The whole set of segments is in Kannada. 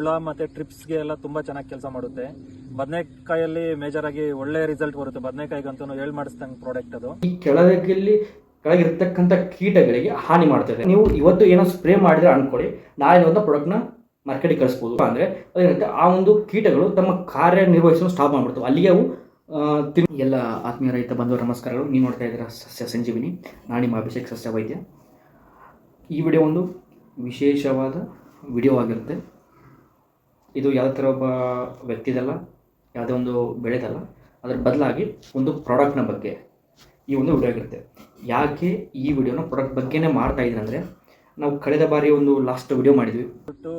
ಹುಳ ಮತ್ತೆ ಟ್ರಿಪ್ಸ್ಗೆ ಎಲ್ಲ ತುಂಬಾ ಚೆನ್ನಾಗಿ ಕೆಲಸ ಮಾಡುತ್ತೆ. ಬದನೆಕಾಯಲ್ಲಿ ಮೇಜರ್ ಆಗಿ ಒಳ್ಳೆ ರಿಸಲ್ಟ್ ಬರುತ್ತೆ. ಬದನೆಕಾಯಿಗಂತೂ ಹೇಳಿ ಮಾಡಿಸ್ದಂಗೆ ಪ್ರಾಡಕ್ಟ್ ಅದು. ಈ ಕೆಳಗಲ್ಲಿ ಕೆಳಗಿರ್ತಕ್ಕಂಥ ಕೀಟಗಳಿಗೆ ಹಾನಿ ಮಾಡ್ತದೆ ನೀವು ಇವತ್ತು ಏನೋ ಸ್ಪ್ರೇ ಮಾಡಿದ್ರೆ ಅನ್ಕೊಳ್ಳಿ. ನಾಳೆ ಒಂದು ಪ್ರಾಡಕ್ಟ್ನ ಮಾರ್ಕೆಟಿಗೆ ಕಳಿಸ್ಬೋದು. ಅಂದರೆ ಅದೇನಂತೆ ಆ ಒಂದು ಕೀಟಗಳು ತಮ್ಮ ಕಾರ್ಯನಿರ್ವಹಿಸಲು ಸ್ಟಾಪ್ ಮಾಡ್ಬಿಡ್ತವೆ. ಅಲ್ಲಿಗೆ ಅವು ಎಲ್ಲ ಆತ್ಮೀಯ ರೈತ ಬಂದು ನಮಸ್ಕಾರಗಳು. ನೀವು ನೋಡ್ತಾ ಇದ್ದೀರಾ ಸಸ್ಯ ಸಂಜೀವಿನಿ ನಾನು ನಿಮ್ಮ ಅಭಿಷೇಕ್ ಸಸ್ಯ ವೈದ್ಯ. ಈ ವಿಡಿಯೋ ಒಂದು ವಿಶೇಷವಾದ ವಿಡಿಯೋ ಆಗಿರುತ್ತೆ. ಇದು ಯಾವ ಥರ ಒಬ್ಬ ವ್ಯಕ್ತಿದಲ್ಲ, ಯಾವುದೇ ಒಂದು ಬೆಳೆದಲ್ಲ, ಅದರ ಬದಲಾಗಿ ಒಂದು ಪ್ರಾಡಕ್ಟ್ನ ಬಗ್ಗೆ ಈ ಒಂದು ವಿಡಿಯೋ ಆಗಿರುತ್ತೆ. ಯಾಕೆ ಈ ವಿಡಿಯೋನ ಪ್ರಾಡಕ್ಟ್ ಬಗ್ಗೆನೇ ಮಾಡ್ತಾ ಇದ್ದೀನಿ ಅಂದರೆ, ನಾವು ಕಳೆದ ಬಾರಿ ಒಂದು ಲಾಸ್ಟ್ ವಿಡಿಯೋ ಮಾಡಿದ್ವಿ. ಬಿಟ್ಟು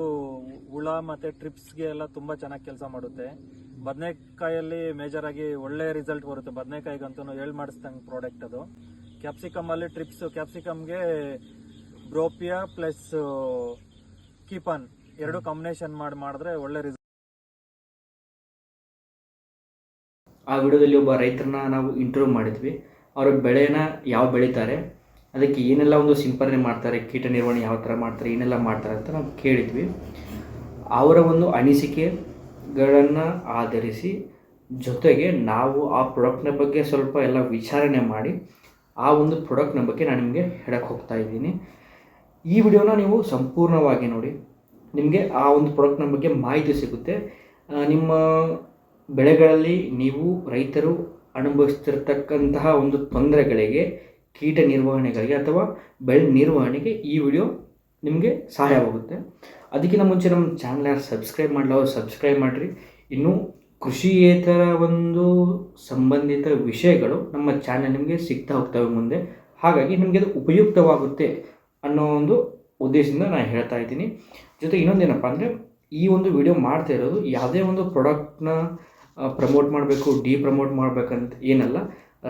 ಹುಳ ಮತ್ತು ಟ್ರಿಪ್ಸ್ಗೆ ಎಲ್ಲ ತುಂಬಾ ಚೆನ್ನಾಗಿ ಕೆಲಸ ಮಾಡುತ್ತೆ. ಬದನೆಕಾಯಲ್ಲಿ ಮೇಜರ್ ಆಗಿ ಒಳ್ಳೆ ರಿಸಲ್ಟ್ ಬರುತ್ತೆ. ಬದನೆಕಾಯಿಗಂತೂ ಹೇಳಿ ಮಾಡಿಸ್ದಂಗೆ ಪ್ರಾಡಕ್ಟ್ ಅದು. ಕ್ಯಾಪ್ಸಿಕಮ್ ಅಲ್ಲಿ ಟ್ರಿಪ್ಸ್ ಕ್ಯಾಪ್ಸಿಕಮ್ಗೆ ಬ್ರೋಪಿಯಾ ಪ್ಲಸ್ ಕೀಪನ್ ಎರಡು ಕಾಂಬಿನೇಷನ್ ಮಾಡಿ ಮಾಡಿದ್ರೆ ಒಳ್ಳೆ ರಿಸಲ್ಟ್ ಆ ವಿಡಿಯೋದಲ್ಲಿ ಒಬ್ಬ ರೈತರನ್ನ ನಾವು ಇಂಟರ್ವ್ಯೂ ಮಾಡಿದ್ವಿ. ಅವರ ಬೆಳೆನ ಯಾವ ಬೆಳೀತಾರೆ ಅದಕ್ಕೆ ಏನೆಲ್ಲ ಒಂದು ಸಿಂಪರಣೆ ಮಾಡ್ತಾರೆ ಕೀಟ ನಿರ್ವಹಣೆ ಯಾವ ಥರ ಮಾಡ್ತಾರೆ ಏನೆಲ್ಲ ಮಾಡ್ತಾರೆ ಅಂತ ನಾವು ಕೇಳಿದ್ವಿ. ಅವರ ಒಂದು ಅನಿಸಿಕೆಗಳನ್ನು ಆಧರಿಸಿ ಜೊತೆಗೆ ನಾವು ಆ ಪ್ರಾಡಕ್ಟ್ನ ಬಗ್ಗೆ ಸ್ವಲ್ಪ ಎಲ್ಲ ವಿಚಾರಣೆ ಮಾಡಿ ಆ ಒಂದು ಪ್ರಾಡಕ್ಟ್ನ ಬಗ್ಗೆ ನಾನು ನಿಮಗೆ ಹೇಳಕ್ಕೆ ಹೋಗ್ತಾ ಇದ್ದೀನಿ. ಈ ವಿಡಿಯೋನ ನೀವು ಸಂಪೂರ್ಣವಾಗಿ ನೋಡಿ. ನಿಮಗೆ ಆ ಒಂದು ಪ್ರಾಡಕ್ಟ್ನ ಬಗ್ಗೆ ಮಾಹಿತಿ ಸಿಗುತ್ತೆ. ನಿಮ್ಮ ಬೆಳೆಗಳಲ್ಲಿ ನೀವು ರೈತರು ಅನುಭವಿಸ್ತಿರ್ತಕ್ಕಂತಹ ಒಂದು ತೊಂದರೆಗಳಿಗೆ, ಕೀಟ ನಿರ್ವಹಣೆಗಳಿಗೆ ಅಥವಾ ಬೆಳೆ ನಿರ್ವಹಣೆಗೆ ಈ ವಿಡಿಯೋ ನಿಮಗೆ ಸಹಾಯವಾಗುತ್ತೆ ಅದಕ್ಕಿಂತ ಮುಂಚೆ ನಮ್ಮ ಚಾನಲ್ ಯಾರು ಸಬ್ಸ್ಕ್ರೈಬ್ ಮಾಡಲ್ಲ ಸಬ್ಸ್ಕ್ರೈಬ್ ಮಾಡಿರಿ. ಇನ್ನು ಕೃಷಿಯೇತರ ಒಂದು ಸಂಬಂಧಿತ ವಿಷಯಗಳು ನಮ್ಮ ಚಾನಲ್ ನಿಮಗೆ ಸಿಗ್ತಾ ಹೋಗ್ತವೆ ಮುಂದೆ. ಹಾಗಾಗಿ ನಿಮಗೆ ಅದು ಉಪಯುಕ್ತವಾಗುತ್ತೆ ಅನ್ನೋ ಒಂದು ಉದ್ದೇಶದಿಂದ ನಾನು ಹೇಳ್ತಾ ಇದ್ದೀನಿ. ಜೊತೆ ಇನ್ನೊಂದೇನಪ್ಪ ಅಂದರೆ, ಈ ಒಂದು ವಿಡಿಯೋ ಮಾಡ್ತಾ ಇರೋದು ಯಾವುದೇ ಒಂದು ಪ್ರಾಡಕ್ಟ್ನ ಪ್ರಮೋಟ್ ಮಾಡಬೇಕು ಡಿ ಪ್ರಮೋಟ್ ಮಾಡಬೇಕಂತ ಏನಲ್ಲ,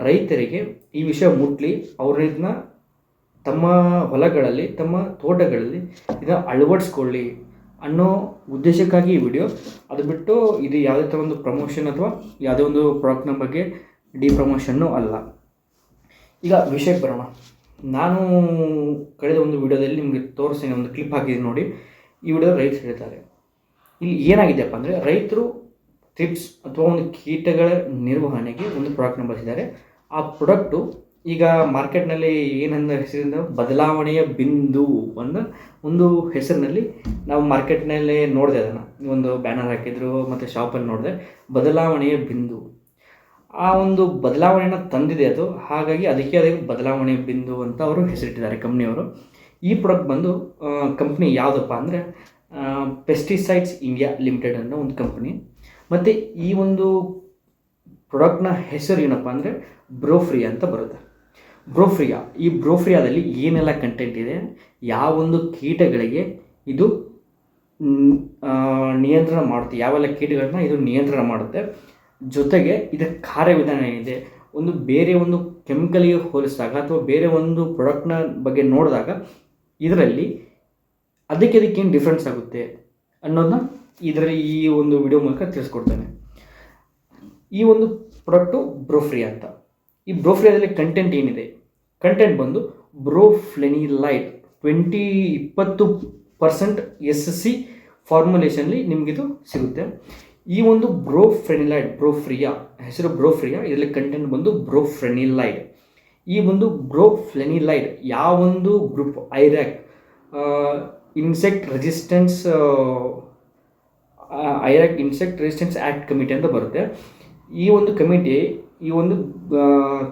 ರೈತರಿಗೆ ಈ ವಿಷಯ ಮುಟ್ಲಿ ಅವ್ರನ್ನ ತಮ್ಮ ಹೊಲಗಳಲ್ಲಿ, ತಮ್ಮ ತೋಟಗಳಲ್ಲಿ ಇದನ್ನ ಅಳವಡಿಸ್ಕೊಳ್ಳಿ ಅನ್ನೋ ಉದ್ದೇಶಕ್ಕಾಗಿ ಈ ವಿಡಿಯೋ ಅದು ಬಿಟ್ಟು ಇದು ಯಾವುದೇ ಥರ ಒಂದು ಪ್ರಮೋಷನ್ ಅಥವಾ ಯಾವುದೇ ಒಂದು ಪ್ರಾಡಕ್ಟ್ನ ಬಗ್ಗೆ ಡಿ ಪ್ರಮೋಷನ್ನು ಅಲ್ಲ. ಈಗ ವಿಷಯಕ್ಕೆ ಬರೋಣ. ನಾನು ಕಳೆದ ಒಂದು ವಿಡಿಯೋದಲ್ಲಿ ನಿಮಗೆ ತೋರಿಸ್ತೀನಿ ಒಂದು ಕ್ಲಿಪ್ ಹಾಕಿದ್ದೀನಿ ನೋಡಿ. ಈ ವಿಡಿಯೋ ರೈತರು ಹೇಳ್ತಾರೆ ಇಲ್ಲಿ ಏನಾಗಿದೆಯಪ್ಪ ಅಂದರೆ ರೈತರು ಟಿಪ್ಸ್ ಅಥವಾ ಒಂದು ಕೀಟಗಳ ನಿರ್ವಹಣೆಗೆ ಒಂದು ಪ್ರಾಡಕ್ಟ್ನ ಬಳಸಿದ್ದಾರೆ. ಆ ಪ್ರಾಡಕ್ಟು ಈಗ ಮಾರ್ಕೆಟ್ನಲ್ಲಿ ಏನಂದ ಹೆಸರಿಂದ ಬದಲಾವಣೆಯ ಬಿಂದು ಒಂದು ಒಂದು ಹೆಸರಿನಲ್ಲಿ ನಾವು ಮಾರ್ಕೆಟ್ನಲ್ಲಿ ನೋಡಿದೆ ಅದನ್ನು ಒಂದು ಬ್ಯಾನರ್ ಹಾಕಿದ್ರು ಮತ್ತು ಶಾಪಲ್ಲಿ ನೋಡಿದೆ ಬದಲಾವಣೆಯ ಬಿಂದು. ಆ ಒಂದು ಬದಲಾವಣೆಯನ್ನು ತಂದಿದೆ ಅದು. ಹಾಗಾಗಿ ಅದಕ್ಕೆ ಅದಕ್ಕೆ ಬದಲಾವಣೆ ಬಿಂದು ಅಂತ ಅವರು ಹೆಸರಿಟ್ಟಿದ್ದಾರೆ ಕಂಪ್ನಿಯವರು. ಈ ಪ್ರಾಡಕ್ಟ್ ಬಂದು ಕಂಪ್ನಿ ಯಾವುದಪ್ಪ ಅಂದರೆ ಪೆಸ್ಟಿಸೈಡ್ಸ್ ಇಂಡಿಯಾ ಲಿಮಿಟೆಡ್ ಅನ್ನೋ ಒಂದು ಕಂಪ್ನಿ ಮತ್ತು ಈ ಒಂದು ಪ್ರಾಡಕ್ಟ್ನ ಹೆಸರು ಏನಪ್ಪ ಅಂದರೆ ಬ್ರೋಫ್ರಿಯಾ ಅಂತ ಬರುತ್ತೆ. ಬ್ರೋಫ್ರಿಯಾ ಈ ಬ್ರೋಫ್ರಿಯಾದಲ್ಲಿ ಏನೆಲ್ಲ ಕಂಟೆಂಟ್ ಇದೆ, ಯಾವ ಒಂದು ಕೀಟಗಳಿಗೆ ಇದು ನಿಯಂತ್ರಣ ಮಾಡುತ್ತೆ, ಯಾವೆಲ್ಲ ಕೀಟಗಳನ್ನ ಇದು ನಿಯಂತ್ರಣ ಮಾಡುತ್ತೆ, ಜೊತೆಗೆ ಇದರ ಕಾರ್ಯವಿಧಾನ ಏನಿದೆ, ಒಂದು ಬೇರೆ ಒಂದು ಕೆಮಿಕಲಿಗೆ ಹೋಲಿಸಿದಾಗ ಅಥವಾ ಬೇರೆ ಒಂದು ಪ್ರಾಡಕ್ಟ್ನ ಬಗ್ಗೆ ನೋಡಿದಾಗ ಇದರಲ್ಲಿ ಅದಕ್ಕೆ ಅದಕ್ಕೆ ಏನು ಡಿಫ್ರೆನ್ಸ್ ಆಗುತ್ತೆ ಅನ್ನೋದನ್ನ ಇದರಲ್ಲಿ ಈ ಒಂದು ವಿಡಿಯೋ ಮೂಲಕ ತಿಳಿಸ್ಕೊಡ್ತೇನೆ. ಈ ಒಂದು ಪ್ರಾಡಕ್ಟು ಬ್ರೋಫ್ರಿಯಾ ಅಂತ. ಈ ಬ್ರೋಫ್ರಿಯಾದಲ್ಲಿ ಕಂಟೆಂಟ್ ಏನಿದೆ? ಕಂಟೆಂಟ್ ಬಂದು ಬ್ರೋಫ್ಲೆನಿಲೈಡ್ ಟ್ವೆಂಟಿ ಇಪ್ಪತ್ತು ಪರ್ಸೆಂಟ್ ಎಸ್ ಸಿ ಫಾರ್ಮುಲೇಷನ್ಲಿ ನಿಮಗಿದು ಸಿಗುತ್ತೆ. ಈ ಒಂದು ಬ್ರೋಫ್ರೆನಿಲೈಡ್ ಬ್ರೋಫ್ರಿಯಾ ಹೆಸರು ಬ್ರೋಫ್ರಿಯಾ ಇದರಲ್ಲಿ ಕಂಟೆಂಟ್ ಬಂದು ಬ್ರೋಫ್ರೆನಿಲೈಡ್ ಈ ಒಂದು ಬ್ರೋಫ್ಲೆನಿಲೈಡ್ ಯಾವೊಂದು group IRAC insect resistance IRAC insect resistance act committee ಅಂತ ಬರುತ್ತೆ. ಈ ಒಂದು ಕಮಿಟಿ, ಈ ಒಂದು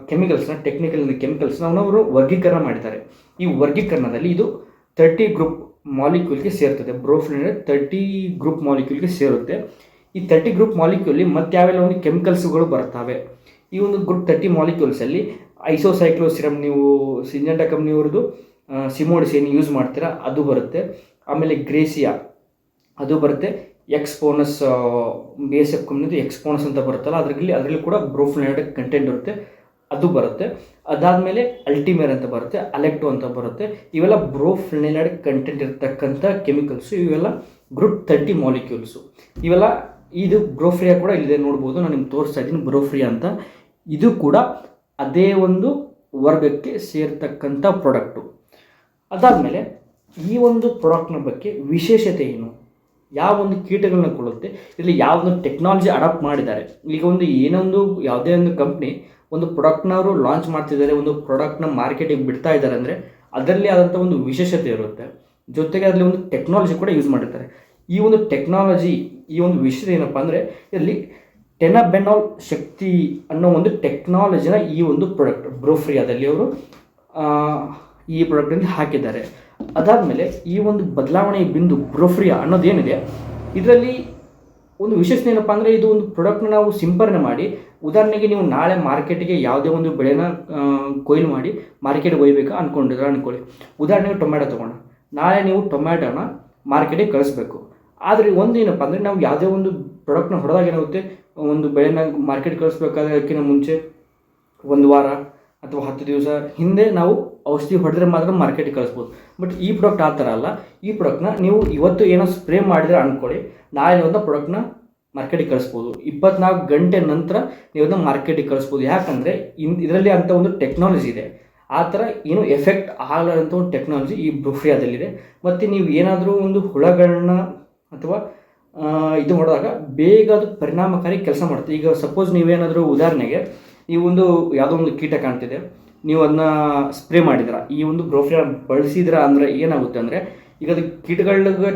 ಕೆಮಿಕಲ್ಸ್ನ, ಟೆಕ್ನಿಕಲ್ ಕೆಮಿಕಲ್ಸ್ನ ಅವರು ವರ್ಗೀಕರಣ ಮಾಡಿದ್ದಾರೆ. ಈ ವರ್ಗೀಕರಣದಲ್ಲಿ ಇದು ತರ್ಟಿ ಗ್ರೂಪ್ ಮಾಲಿಕ್ಯೂಲ್ಗೆ ಸೇರ್ತದೆ. ಬ್ರೋಫ್ಲಿನ್ ತರ್ಟಿ ಗ್ರೂಪ್ ಮಾಲಿಕ್ಯೂಲ್ಗೆ ಸೇರುತ್ತೆ. ಈ ತರ್ಟಿ ಗ್ರೂಪ್ ಮಾಲಿಕ್ಯೂಲಿ ಮತ್ತೆ ಯಾವೆಲ್ಲ ಒಂದು ಕೆಮಿಕಲ್ಸ್ಗಳು ಬರ್ತವೆ. ಈ ಒಂದು ಗ್ರೂಪ್ ತರ್ಟಿ ಮಾಲಿಕ್ಯೂಲ್ಸಲ್ಲಿ ಐಸೋಸೈಕ್ಲೋಸಿರಮ್ ನೀವು ಸಿಂಜೆಂಟಾ ಕಂಪ್ನಿಯವ್ರದ್ದು ಸಿಮೋಡಿಸ್ ಏನು ಯೂಸ್ ಮಾಡ್ತೀರಾ, ಅದು ಬರುತ್ತೆ. ಆಮೇಲೆ ಗ್ರೇಸಿಯಾ, ಅದು ಬರುತ್ತೆ. ಎಕ್ಸ್ಪೋನಸ್ ಬಿ ಎಸ್ ಕಂಪ್ನಿದು ಎಕ್ಸ್ಪೋನಸ್ ಅಂತ ಬರುತ್ತಲ್ಲ, ಅದರಲ್ಲಿ ಅದರಲ್ಲಿ ಕೂಡ ಬ್ರೋಫ್ಲೈಡ್ ಕಂಟೆಂಟ್ ಇರುತ್ತೆ, ಅದು ಬರುತ್ತೆ. ಅದಾದಮೇಲೆ ಅಲ್ಟಿಮೇರ್ ಅಂತ ಬರುತ್ತೆ, ಅಲೆಕ್ಟೋ ಅಂತ ಬರುತ್ತೆ. ಇವೆಲ್ಲ ಬ್ರೋಫ್ಲಿನೈಡ್ ಕಂಟೆಂಟ್ ಇರತಕ್ಕಂಥ ಕೆಮಿಕಲ್ಸು, ಇವೆಲ್ಲ ಗ್ರೂಪ್ ತರ್ಟಿ ಮಾಲಿಕ್ಯೂಲ್ಸು. ಇವೆಲ್ಲ, ಇದು ಬ್ರೋಫ್ರಿಯಾ ಕೂಡ ಇಲ್ಲಿದೆ ನೋಡ್ಬೋದು, ನಾನು ನಿಮ್ಗೆ ತೋರಿಸ್ತಾ ಇದ್ದೀನಿ ಬ್ರೋಫ್ರಿಯಾ ಅಂತ. ಇದು ಕೂಡ ಅದೇ ಒಂದು ವರ್ಗಕ್ಕೆ ಸೇರ್ತಕ್ಕಂಥ ಪ್ರಾಡಕ್ಟು ಅದಾದಮೇಲೆ ಈ ಒಂದು ಪ್ರಾಡಕ್ಟ್ನ ಬಗ್ಗೆ ವಿಶೇಷತೆ ಏನು? ಯಾವ ಒಂದು ಕೀಟಗಳನ್ನ ಕೊಡುತ್ತೆ? ಇಲ್ಲಿ ಯಾವ ಒಂದು ಟೆಕ್ನಾಲಜಿ ಅಡಾಪ್ಟ್ ಮಾಡಿದ್ದಾರೆ? ಈಗ ಒಂದು ಏನೊಂದು ಯಾವುದೇ ಒಂದು ಕಂಪ್ನಿ ಒಂದು ಪ್ರಾಡಕ್ಟ್ನ ಅವರು ಲಾಂಚ್ ಮಾಡ್ತಿದ್ದಾರೆ, ಒಂದು ಪ್ರಾಡಕ್ಟ್ನ ಮಾರ್ಕೆಟಿಗೆ ಬಿಡ್ತಾ ಇದ್ದಾರೆ ಅಂದರೆ ಅದರಲ್ಲಿ ಆದಂಥ ಒಂದು ವಿಶೇಷತೆ ಇರುತ್ತೆ. ಜೊತೆಗೆ ಅದರಲ್ಲಿ ಒಂದು ಟೆಕ್ನಾಲಜಿ ಕೂಡ ಯೂಸ್ ಮಾಡಿರ್ತಾರೆ. ಈ ಒಂದು ಟೆಕ್ನಾಲಜಿ ಈ ಒಂದು ವಿಷಯ ಏನಪ್ಪ ಅಂದರೆ ಇಲ್ಲಿ ಟೆನಬೆನಾಲ್ ಶಕ್ತಿ ಅನ್ನೋ ಒಂದು ಟೆಕ್ನಾಲಜಿನ ಈ ಒಂದು ಪ್ರಾಡಕ್ಟ್ ಬ್ರೋಫ್ರಿಯಾದಲ್ಲಿ ಅವರು ಈ ಪ್ರಾಡಕ್ಟಲ್ಲಿ ಹಾಕಿದ್ದಾರೆ. ಅದಾದಮೇಲೆ ಈ ಒಂದು ಬದಲಾವಣೆ ಬಿಂದು ಬ್ರೋಫ್ರಿಯಾ ಅನ್ನೋದೇನಿದೆ, ಇದರಲ್ಲಿ ಒಂದು ವಿಶೇಷ ಏನಪ್ಪ ಅಂದರೆ ಇದು ಒಂದು ಪ್ರಾಡಕ್ಟ್ನ ನಾವು ಸಿಂಪರಣೆ ಮಾಡಿ, ಉದಾಹರಣೆಗೆ ನೀವು ನಾಳೆ ಮಾರ್ಕೆಟಿಗೆ ಯಾವುದೇ ಒಂದು ಬೆಳೆನ ಕೊಯ್ಲು ಮಾಡಿ ಮಾರ್ಕೆಟ್ಗೆ ಒಯ್ಬೇಕು ಅಂದ್ಕೊಂಡಿದ್ರೆ ಅಂದ್ಕೊಳ್ಳಿ ಉದಾಹರಣೆಗೆ ಟೊಮ್ಯಾಟೊ ತೊಗೊಂಡು ನಾಳೆ ನೀವು ಟೊಮ್ಯಾಟೋನ ಮಾರ್ಕೆಟಿಗೆ ಕಳಿಸ್ಬೇಕು. ಆದರೆ ಒಂದು ಏನಪ್ಪ ಅಂದರೆ ನಾವು ಯಾವುದೇ ಒಂದು ಪ್ರಾಡಕ್ಟ್ನ ಹೊಡೆದಾಗ ಏನಾಗುತ್ತೆ? ಒಂದು ಬೆಳೆನ ಮಾರ್ಕೆಟ್ ಕಳಿಸ್ಬೇಕಾದ್ರೆ ಅದಕ್ಕಿಂತ ಮುಂಚೆ ಒಂದು ವಾರ ಅಥವಾ ಹತ್ತು ದಿವಸ ಹಿಂದೆ ನಾವು ಔಷಧಿ ಹೊಡೆದ್ರೆ ಮಾತ್ರ ಮಾರ್ಕೆಟಿಗೆ ಕಳಿಸ್ಬೋದು. ಬಟ್ ಈ ಪ್ರಾಡಕ್ಟ್ ಆ ಥರ ಅಲ್ಲ. ಈ ಪ್ರಾಡಕ್ಟ್ನ ನೀವು ಇವತ್ತು ಏನೋ ಸ್ಪ್ರೇ ಮಾಡಿದ್ರೆ ಅಂದ್ಕೊಳ್ಳಿ ನಾಳೆ ಒಂದು ಪ್ರಾಡಕ್ಟ್ನ ಮಾರ್ಕೆಟಿಗೆ ಕಳಿಸ್ಬೋದು. ಇಪ್ಪತ್ನಾಲ್ಕು ಗಂಟೆ ನಂತರ ನೀವು ಅದನ್ನು ಮಾರ್ಕೆಟಿಗೆ ಕಳಿಸ್ಬೋದು. ಯಾಕಂದರೆ ಇನ್ ಇದರಲ್ಲಿ ಅಂಥ ಒಂದು ಟೆಕ್ನಾಲಜಿ ಇದೆ. ಆ ಥರ ಏನು ಎಫೆಕ್ಟ್ ಆಗಲಾರಂಥ ಒಂದು ಟೆಕ್ನಾಲಜಿ ಈ ಬ್ರೂಫ್ರಿಯಾದಲ್ಲಿದೆ ಮತ್ತು ನೀವು ಏನಾದರೂ ಒಂದು ಹುಳಗಳನ್ನ ಅಥವಾ ಇದು ಮಾಡಿದಾಗ ಬೇಗ ಅದು ಪರಿಣಾಮಕಾರಿ ಕೆಲಸ ಮಾಡುತ್ತೆ. ಈಗ ಸಪೋಸ್ ನೀವೇನಾದರೂ ಉದಾಹರಣೆಗೆ ನೀವು ಒಂದು ಯಾವುದೋ ಒಂದು ಕೀಟ ಕಾಣ್ತಿದೆ. ನೀವು ಅದನ್ನ ಸ್ಪ್ರೇ ಮಾಡಿದ್ರ ಈ ಒಂದು ಬ್ರೋಫ್ರಿಯಾ ಬಳಸಿದ್ರ ಅಂದರೆ ಏನಾಗುತ್ತೆ ಅಂದರೆ ಈಗ ಅದು ಕೀಟಗಳಿಗೆ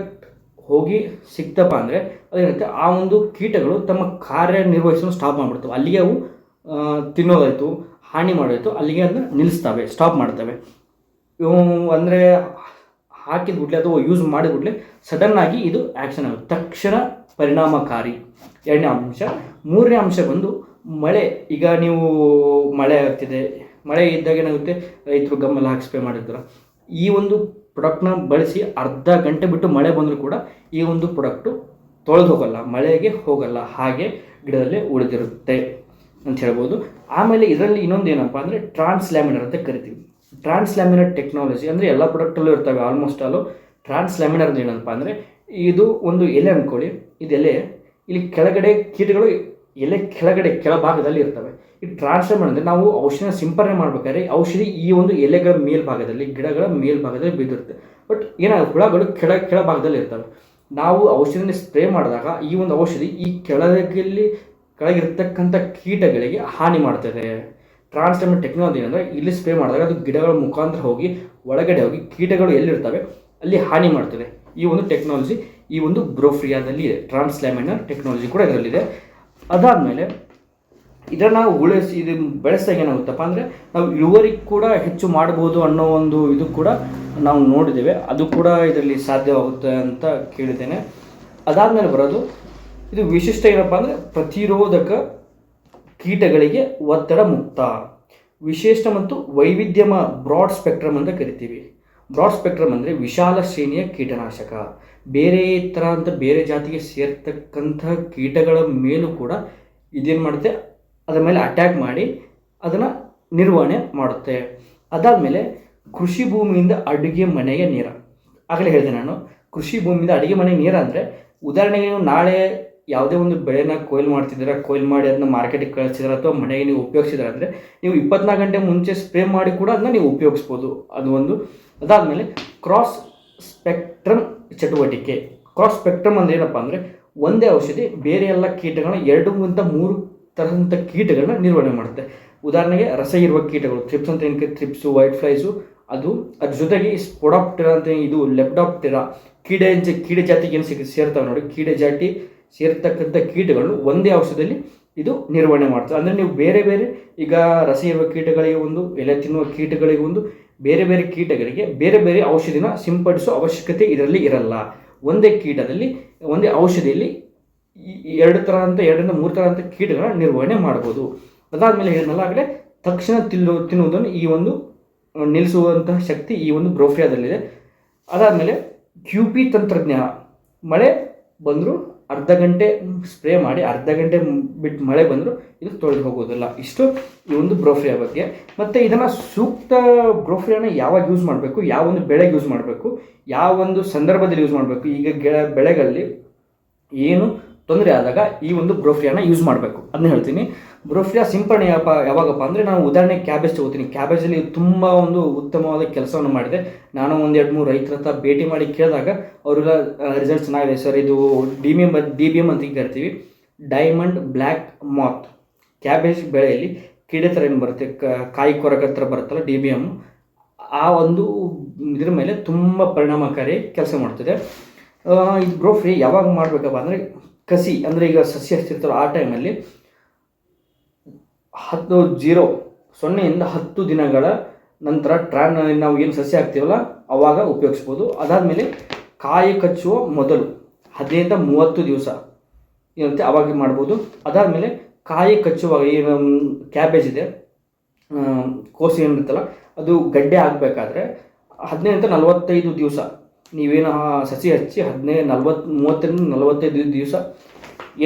ಹೋಗಿ ಸಿಕ್ತಪ್ಪ ಅಂದರೆ ಅದೇನಂತೆ ಆ ಒಂದು ಕೀಟಗಳು ತಮ್ಮ ಕಾರ್ಯನಿರ್ವಹಿಸಲು ಸ್ಟಾಪ್ ಮಾಡಿಬಿಡ್ತವೆ. ಅಲ್ಲಿಗೆ ಅವು ತಿನ್ನೋದಾಯ್ತು, ಹಾನಿ ಮಾಡೋದಾಯಿತು, ಅಲ್ಲಿಗೆ ಅದನ್ನ ನಿಲ್ಲಿಸ್ತವೆ ಸ್ಟಾಪ್ ಮಾಡ್ತವೆ. ಅಂದರೆ ಹಾಕಿದ ಗುಡ್ಲೆ ಅಥವಾ ಯೂಸ್ ಮಾಡಿದ ಸಡನ್ ಆಗಿ ಇದು ಆ್ಯಕ್ಷನ್ ಆಗುತ್ತೆ. ತಕ್ಷಣ ಪರಿಣಾಮಕಾರಿ. ಎರಡನೇ ಅಂಶ. ಮೂರನೇ ಅಂಶ ಬಂದು ಮಳೆ. ಈಗ ನೀವು ಮಳೆ ಆಗ್ತಿದೆ. ಮಳೆ ಇದ್ದಾಗ ಏನಾಗುತ್ತೆ? ರೈತರು ಗಮ್ಮಲ್ಲಿ ಹಾಕಿ ಸ್ಪ್ರೇ ಮಾಡಿರ್ತಾರೆ. ಈ ಒಂದು ಪ್ರಾಡಕ್ಟ್ನ ಬಳಸಿ ಅರ್ಧ ಗಂಟೆ ಬಿಟ್ಟು ಮಳೆ ಬಂದರೂ ಕೂಡ ಈ ಒಂದು ಪ್ರಾಡಕ್ಟು ತೊಳೆದು ಹೋಗಲ್ಲ. ಮಳೆಗೆ ಹೋಗಲ್ಲ. ಹಾಗೆ ಗಿಡದಲ್ಲಿ ಉಳಿದಿರುತ್ತೆ ಅಂತ ಹೇಳ್ಬೋದು. ಆಮೇಲೆ ಇದರಲ್ಲಿ ಇನ್ನೊಂದು ಏನಪ್ಪ ಅಂದರೆ ಟ್ರಾನ್ಸ್ಲ್ಯಾಮಿನರ್ ಅಂತ ಕರಿತೀವಿ. ಟ್ರಾನ್ಸ್ಲ್ಯಾಮಿನರ್ ಟೆಕ್ನಾಲಜಿ ಅಂದರೆ ಎಲ್ಲ ಪ್ರಾಡಕ್ಟಲ್ಲೂ ಇರ್ತವೆ ಆಲ್ಮೋಸ್ಟ್ ಆಲು ಟ್ರಾನ್ಸ್ಲ್ಯಾಮಿನರ್ ಏನಪ್ಪ ಅಂದರೆ ಇದು ಒಂದು ಎಲೆ ಅಂದ್ಕೊಳ್ಳಿ ಇದು ಎಲೆ, ಇಲ್ಲಿ ಕೆಳಗಡೆ ಕೀಟಗಳು ಎಲೆ ಕೆಳಗಡೆ ಕೆಳಭಾಗದಲ್ಲಿ ಇರ್ತವೆ. ಈ ಟ್ರಾನ್ಸ್ಲ್ಯಾಮಿನರ್ ಅಂದರೆ ನಾವು ಔಷಧಿನ ಸಿಂಪರಣೆ ಮಾಡಬೇಕಾದ್ರೆ ಔಷಧಿ ಈ ಒಂದು ಎಲೆಗಳ ಮೇಲ್ಭಾಗದಲ್ಲಿ, ಗಿಡಗಳ ಮೇಲ್ಭಾಗದಲ್ಲಿ ಬಿದ್ದಿರುತ್ತೆ. ಬಟ್ ಏನಾಗುತ್ತೆ, ಹುಳಗಳು ಕೆಳ ಕೆಳಭಾಗದಲ್ಲಿ ಇರ್ತವೆ. ನಾವು ಔಷಧಿನ ಸ್ಪ್ರೇ ಮಾಡಿದಾಗ ಈ ಒಂದು ಔಷಧಿ ಈ ಕೆಳಗಲ್ಲಿ, ಕೆಳಗಿರ್ತಕ್ಕಂಥ ಕೀಟಗಳಿಗೆ ಹಾನಿ ಮಾಡ್ತದೆ. ಟ್ರಾನ್ಸ್ಟಮ್ ಟೆಕ್ನಾಲಜಿ ಅಂದರೆ ಇಲ್ಲಿ ಸ್ಪ್ರೇ ಮಾಡಿದಾಗ ಅದು ಗಿಡಗಳ ಮುಖಾಂತರ ಹೋಗಿ ಒಳಗಡೆ ಹೋಗಿ ಕೀಟಗಳು ಎಲ್ಲಿರ್ತವೆ ಅಲ್ಲಿ ಹಾನಿ ಮಾಡ್ತದೆ. ಈ ಒಂದು ಟೆಕ್ನಾಲಜಿ, ಈ ಒಂದು ಬ್ರೋಫ್ರಿಯಾದಲ್ಲಿ ಇದೆ. ಟ್ರಾನ್ಸ್ಲ್ಯಾಮಿನರ್ ಟೆಕ್ನಾಲಜಿ ಕೂಡ ಇದರಲ್ಲಿದೆ. ಅದಾದಮೇಲೆ ಇದನ್ನು ಉಳಿಸಿ ಇದು ಬೆಳೆಸಿದಾಗ ಏನಾಗುತ್ತಪ್ಪ ಅಂದರೆ ನಾವು ಇಳುವರಿ ಕೂಡ ಹೆಚ್ಚು ಮಾಡ್ಬೋದು ಅನ್ನೋ ಒಂದು ಇದು ಕೂಡ ನಾವು ನೋಡಿದ್ದೇವೆ. ಅದು ಕೂಡ ಇದರಲ್ಲಿ ಸಾಧ್ಯವಾಗುತ್ತೆ ಅಂತ ಕೇಳಿದ್ದೇನೆ. ಅದಾದಮೇಲೆ ಬರೋದು, ಇದು ವಿಶಿಷ್ಟ ಏನಪ್ಪ ಅಂದರೆ ಪ್ರತಿರೋಧಕ ಕೀಟಗಳಿಗೆ ಒತ್ತಡ ಮುಕ್ತ. ವಿಶೇಷ ಮತ್ತು ವೈವಿಧ್ಯಮ ಬ್ರಾಡ್ ಸ್ಪೆಕ್ಟ್ರಮ್ ಅಂತ ಕರಿತೀವಿ. ಬ್ರಾಡ್ ಸ್ಪೆಕ್ಟ್ರಮ್ ಅಂದರೆ ವಿಶಾಲ ಶ್ರೇಣಿಯ ಕೀಟನಾಶಕ. ಬೇರೆ ಥರ ಅಂತ ಬೇರೆ ಜಾತಿಗೆ ಸೇರ್ತಕ್ಕಂಥ ಕೀಟಗಳ ಮೇಲೂ ಕೂಡ ಇದೇನು ಮಾಡುತ್ತೆ? ಅದರ ಮೇಲೆ ಅಟ್ಯಾಕ್ ಮಾಡಿ ಅದನ್ನು ನಿರ್ವಹಣೆ ಮಾಡುತ್ತೆ. ಅದಾದಮೇಲೆ ಕೃಷಿ ಭೂಮಿಯಿಂದ ಅಡುಗೆ ಮನೆಗೆ ನೀರ. ಆಗಲೇ ಹೇಳಿದೆ ನಾನು. ಕೃಷಿ ಭೂಮಿಯಿಂದ ಅಡುಗೆ ಮನೆಗೆ ನೀರು ಅಂದರೆ ಉದಾಹರಣೆಗೆ ನೀವು ನಾಳೆ ಯಾವುದೇ ಒಂದು ಬೆಳೆನ ಕೊಯ್ಲು ಮಾಡ್ತಿದ್ದೀರಾ, ಕೊಯ್ಲು ಮಾಡಿ ಅದನ್ನ ಮಾರ್ಕೆಟಿಗೆ ಕಳಿಸಿದ್ರೆ ಅಥವಾ ಮನೆಗೆ ನೀವು ಉಪಯೋಗಿಸಿದ್ರೆ ಅಂದರೆ ನೀವು ಇಪ್ಪತ್ನಾಲ್ಕು ಗಂಟೆ ಮುಂಚೆ ಸ್ಪ್ರೇ ಮಾಡಿ ಕೂಡ ಅದನ್ನ ನೀವು ಉಪಯೋಗಿಸ್ಬೋದು. ಅದು ಒಂದು. ಅದಾದಮೇಲೆ ಕ್ರಾಸ್ ಸ್ಪೆಕ್ಟ್ರಮ್ ಚಟುವಟಿಕೆ. ಕ್ರಾಸ್ ಸ್ಪೆಕ್ಟ್ರಮ್ ಅಂದ್ರೆ ಏನಪ್ಪ ಅಂದರೆ ಒಂದೇ ಔಷಧಿ ಬೇರೆ ಎಲ್ಲ ಕೀಟಗಳನ್ನ ಎರಡು ಅಂತ ಮೂರು ತರಹದಂಥ ಕೀಟಗಳನ್ನ ನಿರ್ವಹಣೆ ಮಾಡುತ್ತೆ. ಉದಾಹರಣೆಗೆ ರಸ ಇರುವ ಕೀಟಗಳು ಥ್ರಿಪ್ಸ್ ಅಂತ ಏನಕ್ಕೆ? ಥ್ರಿಪ್ಸು ವೈಟ್ ಫ್ಲೈಸು ಅದು ಅದ್ರ ಜೊತೆಗೆ ಈ ಸ್ಪೊಡಾಪ್ಟಿರಾ ಅಂತ ಇದು ಲೆಪ್ಡಾಪ್ಟಿರಾ ಕೀಡೆ ಕೀಡೆ ಜಾತಿಗೆ ಏನು ಸಿಗ ಸೇರ್ತಾವೆ ನೋಡಿ. ಕೀಡೆ ಜಾತಿ ಸೇರ್ತಕ್ಕಂಥ ಕೀಟಗಳನ್ನು ಒಂದೇ ಔಷಧದಲ್ಲಿ ಇದು ನಿರ್ವಹಣೆ ಮಾಡ್ತದೆ. ಅಂದರೆ ನೀವು ಬೇರೆ ಬೇರೆ ಈಗ ರಸ ಇರುವ ಕೀಟಗಳಿಗೆ ಒಂದು, ಎಲೆ ತಿನ್ನುವ ಕೀಟಗಳಿಗೆ ಒಂದು, ಬೇರೆ ಬೇರೆ ಕೀಟಗಳಿಗೆ ಬೇರೆ ಬೇರೆ ಔಷಧಿನ ಸಿಂಪಡಿಸೋ ಅವಶ್ಯಕತೆ ಇದರಲ್ಲಿ ಇರಲ್ಲ. ಒಂದೇ ಕೀಟದಲ್ಲಿ, ಒಂದೇ ಔಷಧಿಯಲ್ಲಿ ಎರಡು ಥರ ಅಂತ, ಎರಡರಿಂದ ಮೂರು ಥರ ಅಂತ ಕೀಟಗಳನ್ನ ನಿರ್ವಹಣೆ ಮಾಡ್ಬೋದು. ಅದಾದಮೇಲೆ ಹೇಳಿದ್ನಲ್ಲ ಆಗಲೇ ತಕ್ಷಣ ತಿನ್ನು ತಿನ್ನುವುದನ್ನು ಈ ಒಂದು, ನಿಲ್ಲಿಸುವಂತಹ ಶಕ್ತಿ ಈ ಒಂದು ಬ್ರೋಫಿಯಾದಲ್ಲಿದೆ. ಅದಾದಮೇಲೆ ಕ್ಯೂ ಪಿ ತಂತ್ರಜ್ಞಾನ. ಮಳೆ ಬಂದರೂ ಅರ್ಧ ಗಂಟೆ ಸ್ಪ್ರೇ ಮಾಡಿ ಅರ್ಧ ಗಂಟೆ ಬಿಟ್ಟು ಮಳೆ ಬಂದರೂ ಇದು ತೊಳೆದು ಹೋಗೋದಿಲ್ಲ. ಇಷ್ಟು ಈ ಒಂದು ಬ್ರೋಫ್ರಿಯಾ ಬಗ್ಗೆ. ಮತ್ತು ಇದನ್ನು ಸೂಕ್ತ ಬ್ರೋಫ್ರಿಯಾನ ಯಾವಾಗ ಯೂಸ್ ಮಾಡಬೇಕು, ಯಾವ ಒಂದು ಬೆಳೆಗೆ ಯೂಸ್ ಮಾಡಬೇಕು, ಯಾವ ಒಂದು ಸಂದರ್ಭದಲ್ಲಿ ಯೂಸ್ ಮಾಡಬೇಕು, ಈಗ ಗೆಳ ಬೆಳೆಗಳಲ್ಲಿ ಏನು ತೊಂದರೆ ಆದಾಗ ಈ ಒಂದು ಬ್ರೋಫ್ರಿಯಾನ ಯೂಸ್ ಮಾಡಬೇಕು. ಅದನ್ನ ಹೇಳ್ತೀನಿ. ಬ್ರೋಫ್ರಿಯಾ ಸಿಂಪರಣೆ ಯಾಪ ಯಾವಾಗಪ್ಪ ಅಂದರೆ ನಾನು ಉದಾಹರಣೆ ಕ್ಯಾಬೇಜ್ ತಗೋತೀನಿ. ಕ್ಯಾಬೇಜಲ್ಲಿ ತುಂಬ ಒಂದು ಉತ್ತಮವಾದ ಕೆಲಸವನ್ನು ಮಾಡಿದೆ. ನಾನು ಒಂದು ಎರಡು ಮೂರು ರೈತರ ಹತ್ರ ಭೇಟಿ ಮಾಡಿ ಕೇಳಿದಾಗ ಅವರೆಲ್ಲ ರಿಸಲ್ಟ್ ಚೆನ್ನಾಗಿದೆ. ಸರ್, ಇದು D B M D B M ಅಂತ ಕರಿತೀವಿ. ಡೈಮಂಡ್ ಬ್ಲ್ಯಾಕ್ ಮಾತ್ ಕ್ಯಾಬೇಜ್ ಬೆಳೆಯಲ್ಲಿ ಕಿಡೆ ಥರ ಏನು ಬರುತ್ತೆ? ಕಾಯಿ ಕೊರಕ ಹತ್ರ ಬರುತ್ತಲ್ಲ ಡಿ ಬಿ ಎಂ ಆ ಒಂದು ಇದ್ರ ಮೇಲೆ ತುಂಬ ಪರಿಣಾಮಕಾರಿ ಕೆಲಸ ಮಾಡ್ತದೆ. ಇದು ಬ್ರೋಫ್ರಿ ಯಾವಾಗ ಮಾಡಬೇಕಪ್ಪ ಅಂದರೆ ಕಸಿ ಅಂದರೆ ಈಗ ಸಸಿ ಹಚ್ಚಿರ್ತಾರೋ ಆ ಟೈಮಲ್ಲಿ ಹತ್ತು ಜೀರೋ ಸೊನ್ನೆಯಿಂದ ಹತ್ತು ದಿನಗಳ ನಂತರ ಟ್ರಾನ್ ನಾವು ಏನು ಸಸ್ಯ ಹಾಕ್ತೀವಲ್ಲ, ಅವಾಗ ಉಪಯೋಗಿಸ್ಬೋದು. ಅದಾದಮೇಲೆ ಕಾಯಿ ಕಚ್ಚುವ ಮೊದಲು ಹದಿನೈದ ಮೂವತ್ತು ದಿವಸ ಏನಂತೆ ಅವಾಗ ಮಾಡ್ಬೋದು. ಅದಾದಮೇಲೆ ಕಾಯಿ ಕಚ್ಚುವಾಗ ಏನು ಕ್ಯಾಬೇಜ್ ಇದೆ ಕೋಸು ಏನಿರುತ್ತಲ್ಲ, ಅದು ಗಡ್ಡೆ ಆಗಬೇಕಾದ್ರೆ ಹದಿನೈದು ನಲವತ್ತೈದು ದಿವಸ ನೀವೇನು ಸಸಿ ಹಚ್ಚಿ ಹದಿನೈದು, ನಲ್ವತ್ತು, ಮೂವತ್ತರಿಂದ ನಲವತ್ತೈದು ದಿವಸ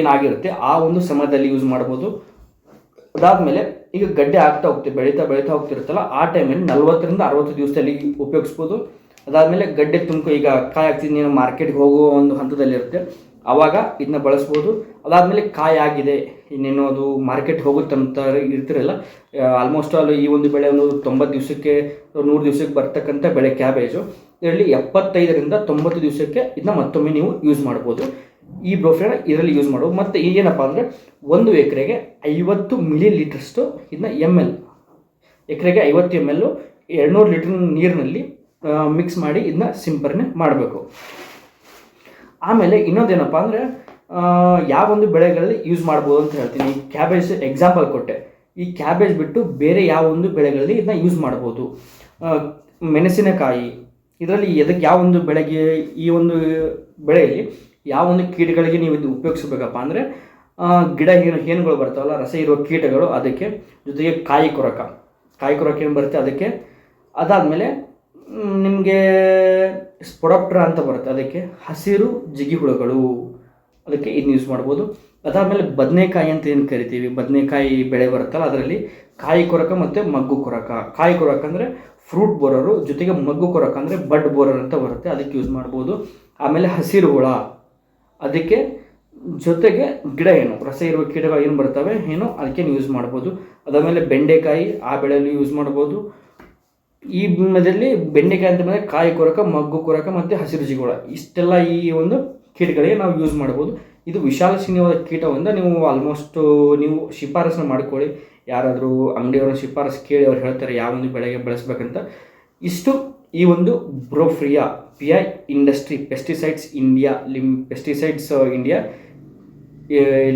ಏನಾಗಿರುತ್ತೆ, ಆ ಒಂದು ಸಮಯದಲ್ಲಿ ಯೂಸ್ ಮಾಡ್ಬೋದು. ಅದಾದಮೇಲೆ ಈಗ ಗಡ್ಡೆ ಆಗ್ತಾ ಹೋಗ್ತಿವಿ ಬೆಳೀತಾ ಬೆಳೀತಾ ಹೋಗ್ತಿರುತ್ತಲ್ಲ, ಆ ಟೈಮಲ್ಲಿ ನಲ್ವತ್ತರಿಂದ ಅರವತ್ತು ದಿವಸದಲ್ಲಿ ಉಪಯೋಗಿಸ್ಬೋದು. ಅದಾದಮೇಲೆ ಗಡ್ಡೆ ತುಮಕು ಈಗ ಕಾಯಿ ಆಗ್ತಿದ್ದು ನೀನು ಮಾರ್ಕೆಟ್ಗೆ ಹೋಗೋ ಒಂದು ಹಂತದಲ್ಲಿರುತ್ತೆ ಆವಾಗ ಇದನ್ನ ಬಳಸ್ಬೋದು. ಅದಾದಮೇಲೆ ಕಾಯಿ ಆಗಿದೆ, ಇನ್ನೇನು ಅದು ಮಾರ್ಕೆಟ್ ಹೋಗುತ್ತಂತ ಇರ್ತಿರಲ್ಲ ಆಲ್ಮೋಸ್ಟ್ ಆಲ್ ಈ ಒಂದು ಬೆಳೆ ಒಂದು ತೊಂಬತ್ತು ದಿವಸಕ್ಕೆ, ನೂರು ದಿವಸಕ್ಕೆ ಬರ್ತಕ್ಕಂಥ ಬೆಳೆ ಕ್ಯಾಬೇಜು ಇದರಲ್ಲಿ ಎಪ್ಪತ್ತೈದರಿಂದ ತೊಂಬತ್ತು ದಿವಸಕ್ಕೆ ಇದನ್ನ ಮತ್ತೊಮ್ಮೆ ನೀವು ಯೂಸ್ ಮಾಡ್ಬೋದು. ಈ ಬ್ರೋಫ್ರಿನ ಇದರಲ್ಲಿ ಯೂಸ್ ಮಾಡೋದು ಮತ್ತು ಏನಪ್ಪ ಅಂದರೆ ಒಂದು ಎಕರೆಗೆ ಐವತ್ತು ಮಿಲಿ ಲೀಟರ್ಸ್ಟು ಇದನ್ನ ಎಂ ಎಲ್ ಎಕರೆಗೆ ಐವತ್ತು ಎಂ ಎಲ್ಲು ಎರಡುನೂರು ಲೀಟರ್ ನೀರಿನಲ್ಲಿ ಮಿಕ್ಸ್ ಮಾಡಿ ಇದನ್ನ ಸಿಂಪರಣೆ ಮಾಡಬೇಕು. ಆಮೇಲೆ ಇನ್ನೊಂದೇನಪ್ಪ ಅಂದರೆ ಯಾವ ಒಂದು ಬೆಳೆಗಳಲ್ಲಿ ಯೂಸ್ ಮಾಡ್ಬೋದು ಅಂತ ಹೇಳ್ತೀನಿ. ಕ್ಯಾಬೇಜ್ ಎಕ್ಸಾಂಪಲ್ ಕೊಟ್ಟೆ. ಈ ಕ್ಯಾಬೇಜ್ ಬಿಟ್ಟು ಬೇರೆ ಯಾವ ಒಂದು ಬೆಳೆಗಳಲ್ಲಿ ಇದನ್ನ ಯೂಸ್ ಮಾಡ್ಬೋದು. ಮೆಣಸಿನಕಾಯಿ. ಇದರಲ್ಲಿ ಎದಕ್ಕೆ ಯಾವ ಒಂದು ಬೆಳೆಗೆ ಈ ಒಂದು ಬೆಳೆಯಲ್ಲಿ ಯಾವ ಒಂದು ಕೀಟಗಳಿಗೆ ನೀವು ಇದು ಉಪಯೋಗಿಸ್ಬೇಕಪ್ಪ ಅಂದರೆ ಗಿಡ ಏನು ಹೇನುಗಳು ಬರ್ತಾವಲ್ಲ, ರಸ ಇರುವ ಕೀಟಗಳು, ಅದಕ್ಕೆ ಜೊತೆಗೆ ಕಾಯಿ ಕೊರಕ. ಕಾಯಿ ಕೊರಕ ಏನು ಬರುತ್ತೆ ಅದಕ್ಕೆ, ಅದಾದಮೇಲೆ ನಿಮಗೆ ಸ್ಪೊಡಾಪ್ಟ್ರಾ ಅಂತ ಬರುತ್ತೆ, ಅದಕ್ಕೆ ಹಸಿರು ಜಿಗಿ ಹುಳುಗಳು. ಅದಕ್ಕೆ ಇದನ್ನ ಯೂಸ್ ಮಾಡ್ಬೋದು. ಅದಾದಮೇಲೆ ಬದನೆಕಾಯಿ ಅಂತ ಏನು ಕರಿತೀವಿ, ಬದನೆಕಾಯಿ ಬೆಳೆ ಬರುತ್ತಲ್ಲ, ಅದರಲ್ಲಿ ಕಾಯಿ ಕೊರಕ ಮತ್ತು ಮಗ್ಗು ಕೊರಕ. ಕಾಯಿ ಕೊರಕ ಅಂದರೆ ಫ್ರೂಟ್ ಬೋರರು ಜೊತೆಗೆ ಮಗ್ಗು ಕೊರಕ ಅಂದರೆ ಬಡ್ ಬೋರರ್ ಅಂತ ಬರುತ್ತೆ, ಅದಕ್ಕೆ ಯೂಸ್ ಮಾಡ್ಬೋದು. ಆಮೇಲೆ ಹಸಿರು ಹುಳ. ಅದಕ್ಕೆ ಜೊತೆಗೆ ಗಿಡ ಏನು? ರಸ ಇರುವ ಕೀಟಗಳು ಏನು ಬರ್ತವೆ? ಏನು? ಅದಕ್ಕೆ ಯೂಸ್ ಮಾಡ್ಬೋದು. ಅದಾದಮೇಲೆ ಬೆಂಡೆಕಾಯಿ, ಆ ಬೆಳೆಯಲ್ಲಿ ಯೂಸ್ ಮಾಡ್ಬೋದು. ಈ ಮಧ್ಯದಲ್ಲಿ ಬೆಂಡೆಕಾಯಿ ಅಂತ ಬಂದರೆ ಕಾಯಿ ಕೊರಕ, ಮಗ್ಗು ಕೊರಕ ಮತ್ತು ಹಸಿರು ಜಿಗೋಳ ಇಷ್ಟೆಲ್ಲ ಈ ಒಂದು ಕೀಟಗಳಿಗೆ ನಾವು ಯೂಸ್ ಮಾಡ್ಬೋದು. ಇದು ವಿಶಾಲ ಶ್ರೇಣಿಯಾದ ಕೀಟವನ್ನು ನೀವು ಆಲ್ಮೋಸ್ಟು ನೀವು ಶಿಫಾರಸನ್ನ ಮಾಡ್ಕೊಳ್ಳಿ. ಯಾರಾದರೂ ಅಂಗಡಿಯವರ ಶಿಫಾರಸು ಕೇಳಿ ಅವ್ರು ಹೇಳ್ತಾರೆ, ಯಾವೊಂದು ಬೆಳೆಗೆ ಬೆಳೆಸ್ಬೇಕಂತ. ಇಷ್ಟು ಈ ಒಂದು Brofreya P I industry pesticides India lim pesticides India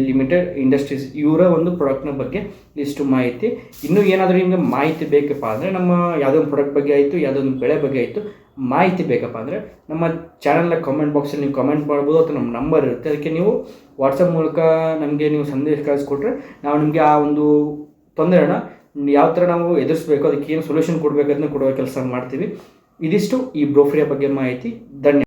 limited industries ಇವರ ಒಂದು ಪ್ರಾಡಕ್ಟ್ನ ಬಗ್ಗೆ ಇಷ್ಟು ಮಾಹಿತಿ. ಇನ್ನೂ ಏನಾದರೂ ನಿಮಗೆ ಮಾಹಿತಿ ಬೇಕಪ್ಪ ಅಂದರೆ ನಮ್ಮ ಯಾವುದೋ ಒಂದು ಪ್ರಾಡಕ್ಟ್ ಬಗ್ಗೆ ಆಯಿತು, ಯಾವುದೋ ಒಂದು ಬೆಳೆ ಬಗ್ಗೆ ಆಯಿತು, ಮಾಹಿತಿ ಬೇಕಪ್ಪ ಅಂದರೆ ನಮ್ಮ ಚಾನಲ್ನ ಕಾಮೆಂಟ್ ಬಾಕ್ಸಲ್ಲಿ ನೀವು ಕಮೆಂಟ್ ಮಾಡ್ಬೋದು ಅಥವಾ ನಮ್ಮ ನಂಬರ್ ಇರುತ್ತೆ. ಅದಕ್ಕೆ ನೀವು ವಾಟ್ಸಪ್ ಮೂಲಕ ನಮಗೆ ನೀವು ಸಂದೇಶ ಕಳಿಸ್ಕೊಟ್ರೆ ನಾವು ನಿಮಗೆ ಆ ಒಂದು ತೊಂದರೆನ, ಯಾವ ಥರ ನಾವು ಎದುರಿಸ್ಬೇಕು, ಅದಕ್ಕೆ ಏನು ಸೊಲ್ಯೂಷನ್ ಕೊಡಬೇಕು ಅದನ್ನ ಕೊಡುವ ಕೆಲಸ ಮಾಡ್ತೀವಿ. ಇದಿಷ್ಟು ಈ ಬ್ರೋಫ್ರಿಯಾ ಬಗ್ಗೆ ಮಾಹಿತಿ. ಧನ್ಯವಾದ.